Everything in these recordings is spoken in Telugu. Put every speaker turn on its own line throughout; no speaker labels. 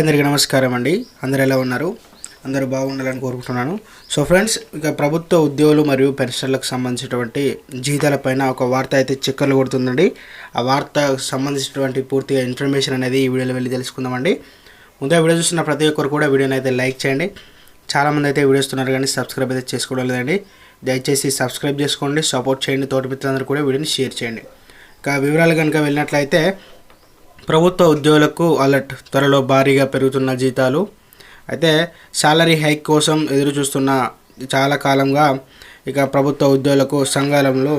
అందరికీ నమస్కారం అండి. అందరు ఎలా ఉన్నారు? అందరూ బాగుండాలని కోరుకుంటున్నాను. సో ఫ్రెండ్స్ ఇక ప్రభుత్వ ఉద్యోగులు మరియు పెన్షన్లకు సంబంధించినటువంటి జీతాలపైన ఒక వార్త అయితే చిక్కర్లు కొడుతుందండి. ఆ వార్తకు సంబంధించినటువంటి పూర్తిగా ఇన్ఫర్మేషన్ అనేది ఈ వీడియోలో వెళ్ళి తెలుసుకుందామండి. ముందే వీడియో చూస్తున్న ప్రతి ఒక్కరు కూడా వీడియోని అయితే లైక్ చేయండి. చాలామంది అయితే వీడియోస్తున్నారు కానీ సబ్స్క్రైబ్ అయితే చేసుకోవడం లేదండి. దయచేసి సబ్స్క్రైబ్ చేసుకోండి సపోర్ట్ చేయండి. తోటి మిత్రులందరూ కూడా వీడియోని షేర్ చేయండి. ఇక వివరాలు కనుక వెళ్ళినట్లయితే ప్రభుత్వ ఉద్యోగులకు అలర్ట్ త్వరలో భారీగా పెరుగుతున్న జీతాలు. అయితే శాలరీ హైక్ కోసం ఎదురు చూస్తున్న చాలా కాలంగా ఇక ప్రభుత్వ ఉద్యోగులకు సంఘాలంలో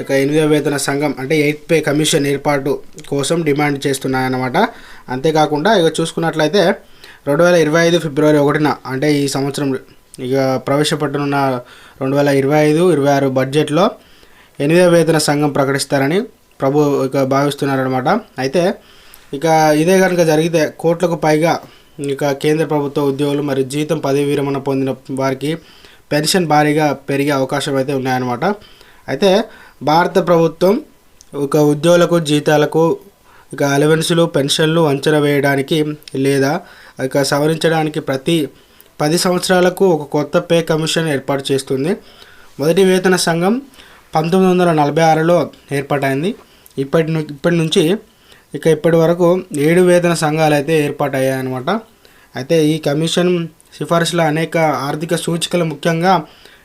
ఇక ఎనిమిదో వేతన సంఘం అంటే ఎయిత్ పే కమిషన్ ఏర్పాటు కోసం డిమాండ్ చేస్తున్నాయన్నమాట. అంతేకాకుండా ఇక చూసుకున్నట్లయితే రెండు వేల ఇరవై ఐదు ఫిబ్రవరి ఒకటిన అంటే ఈ సంవత్సరం ఇక ప్రవేశపెట్టనున్న రెండు వేల ఇరవై ఐదు ఇరవై ఆరు బడ్జెట్లో ఎనిమిదో వేతన సంఘం ప్రకటిస్తారని ప్రభు ఇక భావిస్తున్నారనమాట అయితే ఇక ఇదే కనుక జరిగితే కోట్లకు పైగా ఇక కేంద్ర ప్రభుత్వ ఉద్యోగులు మరియు జీతం పదవి విరమణ పొందిన వారికి పెన్షన్ భారీగా పెరిగే అవకాశం అయితే ఉన్నాయన్నమాట. అయితే భారత ప్రభుత్వం ఒక ఉద్యోగులకు జీతాలకు ఇక అలవెన్సులు పెన్షన్లు అంచనా వేయడానికి లేదా ఇక సవరించడానికి ప్రతి పది సంవత్సరాలకు ఒక కొత్త పే కమిషన్ ఏర్పాటు చేస్తుంది. మొదటి వేతన సంఘం పంతొమ్మిది వందల నలభై ఆరులో ఏర్పాటైంది. ఇప్పటి ను ఇప్పటి నుంచి ఇక ఇప్పటి వరకు ఏడు వేతన సంఘాలు అయితే ఏర్పాటయ్యాయి అనమాట అయితే ఈ కమిషన్ సిఫార్సుల అనేక ఆర్థిక సూచికలు ముఖ్యంగా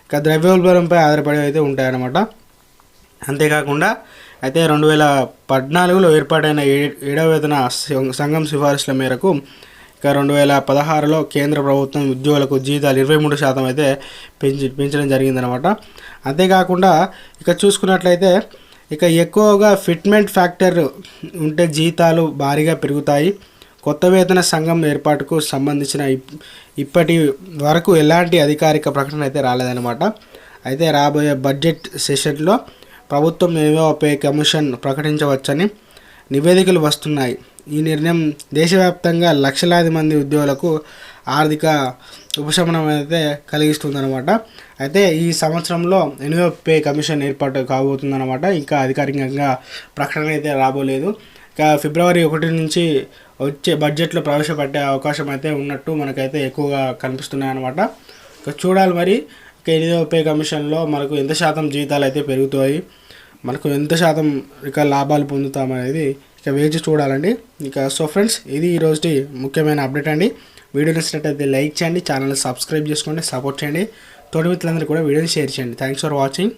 ఇక ద్రవ్యోల్బణంపై ఆధారపడి అయితే ఉంటాయన్నమాట. అంతేకాకుండా అయితే రెండు వేల పద్నాలుగులో ఏర్పాటైన ఏ ఏడవ వేతన సం- సంఘం సిఫార్సుల మేరకు ఇక రెండు వేల పదహారులో కేంద్ర ప్రభుత్వం ఉద్యోగులకు జీతాలు ఇరవై మూడు శాతం అయితే పెంచి పెంచడం జరిగిందనమాట అంతేకాకుండా ఇక చూసుకున్నట్లయితే ఇక ఎక్కువగా ఫిట్మెంట్ ఫ్యాక్టర్ ఉంటే జీతాలు భారీగా పెరుగుతాయి. కొత్త వేతన సంఘం ఏర్పాటుకు సంబంధించిన ఇప్- ఇప్పటి వరకు ఎలాంటి అధికారిక ప్రకటన అయితే రాలేదన్నమాట. అయితే రాబోయే బడ్జెట్ సెషన్లో ప్రభుత్వం ఏవో పే కమిషన్ ప్రకటించవచ్చని నివేదికలు వస్తున్నాయి. ఈ నిర్ణయం దేశవ్యాప్తంగా లక్షలాది మంది ఉద్యోగులకు ఆర్థిక ఉపశమనం అయితే కలిగిస్తుందన్నమాట. అయితే ఈ సంవత్సరంలో ఎనిమిదో పే కమిషన్ ఏర్పాటు కాబోతుందన్నమాట. ఇంకా అధికారికంగా ప్రకటన అయితే రాబోలేదు. ఇక ఫిబ్రవరి ఒకటి నుంచి వచ్చే బడ్జెట్లో ప్రవేశపెట్టే అవకాశం అయితే ఉన్నట్టు మనకైతే ఎక్కువగా కనిపిస్తున్నాయి అనమాట ఇక చూడాలి మరి. ఇక పే కమిషన్లో మనకు ఎంత శాతం జీతాలు అయితే పెరుగుతాయి? మనకు ఎంత శాతం ఇక లాభాలు పొందుతామనేది ఇక వేచి చూడాలండి. ఇక సో ఫ్రెండ్స్ ఇది ఈ ముఖ్యమైన అప్డేట్ అండి. వీడియో నచ్చినట్టయితే లైక్ చేయండి ఛానల్ సబ్స్క్రైబ్ చేసుకోండి సపోర్ట్ చేయండి. తోటి మిత్రులందరూ కూడా వీడియోని షేర్ చేయండి. Thanks for watching.